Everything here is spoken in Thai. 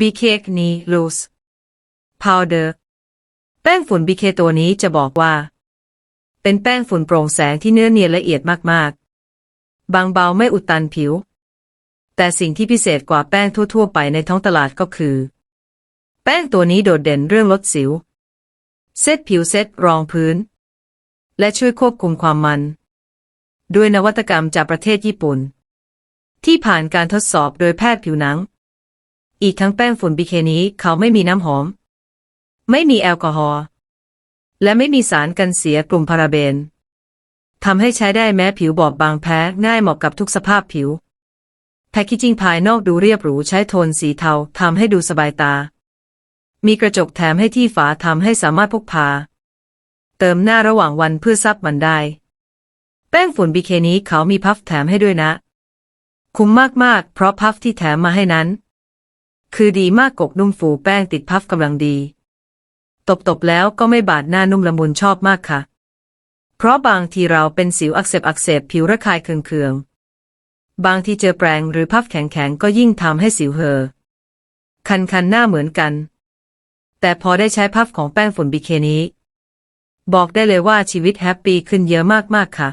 BK นี้ loose powder แป้งฝุ่น BK ตัวนี้จะบอกว่า เป็นแป้งฝุ่นโปร่งแสงที่เนื้อเนียนละเอียดมากๆ บางเบาไม่อุดตันผิว แต่สิ่งที่พิเศษกว่าแป้งทั่ว ๆ ไปในท้องตลาดก็คือ แป้งตัวนี้โดดเด่นเรื่องลดสิว เซตผิวเซตรองพื้น และช่วยควบคุมความมัน ด้วยนวัตกรรมจากประเทศญี่ปุ่น ที่ผ่านการทดสอบโดยแพทย์ผิวหนัง อีกทั้งแป้งฝุ่นบีเคนี้เขาไม่มีน้ำหอม ไม่มีแอลกอฮอล์ และไม่มีสารกันเสียกลุ่มพาราเบนทำให้ใช้ได้แม้ผิวบอบบางแพ้ง่ายเหมาะกับทุกสภาพผิว แพคเกจิ้งภายนอกดูเรียบหรูใช้โทนสีเทาทำให้ดูสบายตา มีกระจกแถมให้ที่ฝาทำให้สามารถพกพา เติมหน้าระหว่างวันเพื่อซับมันได้ แป้งฝุ่นบีเคนี้เขามีพัฟแถมให้ด้วยนะ คุ้มมากๆ เพราะพัฟที่แถมมาให้นั้น คือดีมากกกนุ่มฟูแป้งติดพัฟกำลังดี ตบๆแล้วก็ไม่บาดหน้านุ่มละมุนชอบมากค่ะ เพราะบางทีเราเป็นสิวอักเสบอักเสบผิวระคายเคืองๆ บางทีเจอแปรงหรือพัฟแข็งๆ ก็ยิ่งทำให้สิวเห่อคันๆหน้าเหมือนกัน แต่พอได้ใช้พัฟของแป้งฝุ่นบีเคนี้ บอกได้เลยว่าชีวิตแฮปปี้ขึ้นเยอะมากๆค่ะ